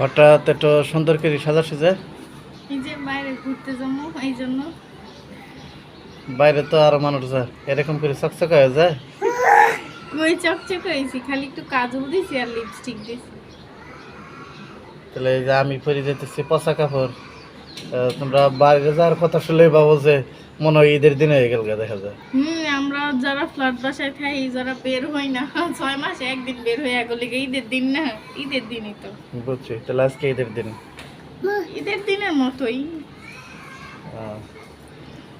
হঠাৎ একটু সুন্দর করে সাজা সেজে? এই যে বাইরে ঘুরতে যাব এই জন্য। বাইরে তো আরও মানুষ যায়। এরকম করে চকচকা হয়ে যায়? কই চকচক হয়েছি খালি একটু কাজল দিছি আর লিপস্টিক দিছি তাহলে এই যে আমি পরে যেতেছি পচা কাপড় তোমরা বাইরে যাওয়ার কথা শুনলে ভাবো যে মনে হয় ঈদের দিনে দেখা যায়। হুম আমরা যারা ফ্ল্যাট বাসায় যারা বের হই না ছয় মাসে একদিন বের হয়ে এগুলো ঈদের দিন না ঈদের দিনই তো। বুঝছি তাহলে আজকে ঈদের দিন? ঈদের দিনের মতোই।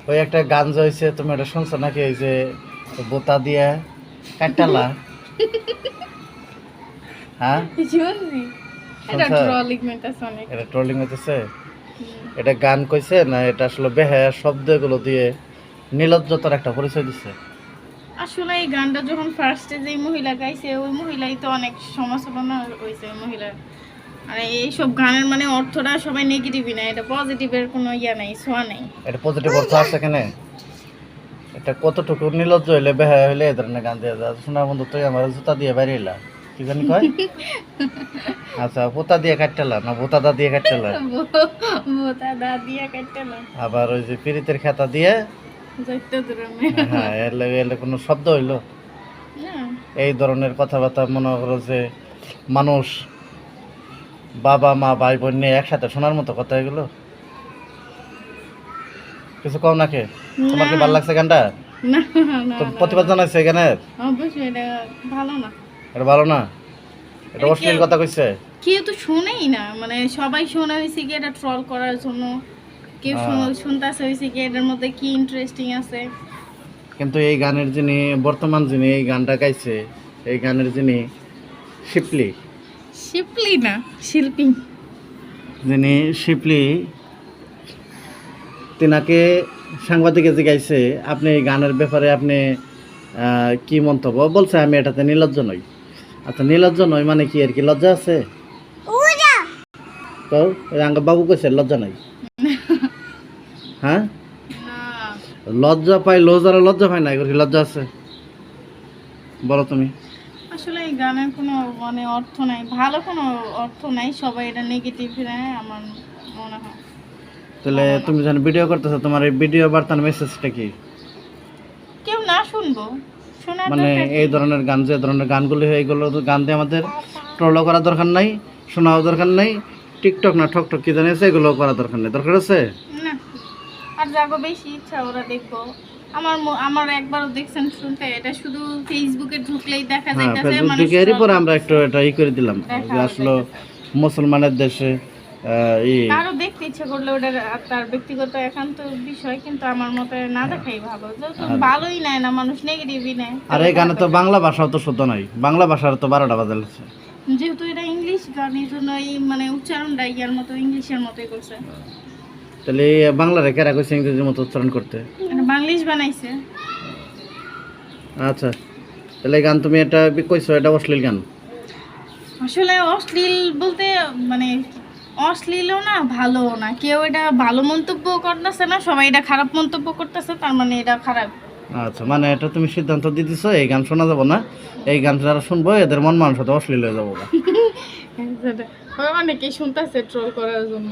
ওই একটা গান হয়েছে তুমি ওটা শুনছো নাকি? ওই যে বোতা দিয়া কাটালা হ্যাঁ? শুনছি। এটা ট্রলিং মেটাস অনেক। এটা ট্রোলিং হুম। এটা গান কইছে না এটা আসলে বেহায়া শব্দ এগুলো দিয়ে নীলজ্জতার একটা পরিচয় দিচ্ছে আসলে এই গানটা যখন ফার্স্টে যে মহিলা গাইছে ওই মহিলাই তো অনেক সমালোচনা হয়েছে ওই মহিলার। আর এইসব গানের মানে অর্থটা সবাই নেগেটিভই না এটা পজিটিভের কোনো ইয়া নাই ছোঁয়া নাই। এটা পজিটিভ অর্থ আছে এখানে? এটা কতটুকু নির্লজ্জ হইলে বেহায়া হইলে এই ধরনের গান দিয়ে যায়? শোনার বন্ধু তুই আমার জুতা দিয়ে বাইরে এলা। কি জানি কয়? আচ্ছা পোতা দিয়ে কাটতেলা না বোতাদা দিয়ে কাটতেলা? বোতা দা দিয়া কাটলাম আবার ওই যে পিরিতের খাতা দিয়ে? হ্যাঁ এর লাগে এর কোনো শব্দ হইল? এই ধরনের কথাবার্তা মনে করো যে মানুষ বাবা মা ভাই বোন নিয়ে একসাথে শোনার মতো কথা এগুলো কিছু কম নাকি তোমার কি। ভালো লাগছে গানটা? প্রতিবাদ জানাইছে এই গানের অবশ্যই এটা ভালো না। এটা ভালো না? এটা অশ্লীল কথা কইছে? কেউ তো শোনেই না মানে সবাই শোনা হয়েছে কি এটা ট্রল করার জন্য কেউ হ্যাঁ। শুনতেছে হয়েছে কি এটার মধ্যে কি ইন্টারেস্টিং আছে। কিন্তু এই গানের যিনি বর্তমান যিনি এই গানটা গাইছে এই গানের যিনি শিপলি। শিপলি না শিল্পী। যিনি শিপলি তিনাকে সাংবাদিকে যে গাইছে আপনি এই গানের ব্যাপারে আপনি কি মন্তব্য? বলছে আমি এটাতে নির্লজ্জ নই। আচ্ছা নির্লজ্জ নয় মানে কি? আর কি লজ্জা আছে? তো ওই আঙ্গ বাবু কইছে লজ্জা নাই। হ্যাঁ? লজ্জা পাই লজ্জারা লজ্জা পায় না কি লজ্জা আছে? বলো তুমি। আসলে এই গানের কোনো মানে অর্থ নাই ভালো কোনো অর্থ নাই সবাই এটা নেগেটিভ নেয় আমার মনে হয়। তাহলে তুমি যখন ভিডিও করতেছো তোমার এই ভিডিও বার্তার মেসেজটা কি? কেউ না শুনব। মানে এই ধরনের গান যে ধরনের গানগুলি হয় এইগুলো তো গান দিয়ে আমাদের ট্রলও করার দরকার নাই শোনাও দরকার নাই টিকটক না ঠকটক কি জানিয়েছে এগুলো করার দরকার নেই। দরকার আছে? না আর যাগো বেশি ইচ্ছা ওরা দেখব আমার আমার একবারও দেখছেন শুনতে এটা শুধু ফেসবুকে ঢুকলেই দেখা হ্যাঁ যাইতেছে ফেসবুক মানুষ দিকে এরই পরে আমরা একটু এটা ই করে দিলাম আসলে মুসলমানের দেশে কারও দেখতে ইচ্ছে করলে ওটা তার ব্যক্তিগত একান্ত বিষয় কিন্তু আমার মতে না দেখাই ভালো। ভালোই নেয় না মানুষ নেগেটিভই নেয়। আর এই তো বাংলা ভাষাও তো শুদ্ধ নাই বাংলা ভাষার তো বারোটা যেহেতু এটা ইংলিশ গান এই জন্য এই মানে উচ্চারণটা ইয়ার মতো ইংলিশের মতোই করছে। তাহলে বাংলা রেখে রাখছে ইংরেজির মতো উচ্চারণ করতে? বাংলিশ বানাইছে। আচ্ছা। তাহলে গান তুমি এটা কইছো এটা অশ্লীল গান? আসলে অশ্লীল বলতে মানে অশ্লীলও না ভালোও না। কেউ এটা ভালো মন্তব্য করতেছে না সবাই এটা খারাপ মন্তব্য করতেছে তার মানে এটা খারাপ। আচ্ছা মানে এটা তুমি সিদ্ধান্ত দিতেছ এই গান শোনা যাব না এই গান যারা শুনব এদের মন মানুষ অশ্লীল হয়ে যাব অনেকেই শুনতেছে ট্রোল করার জন্য।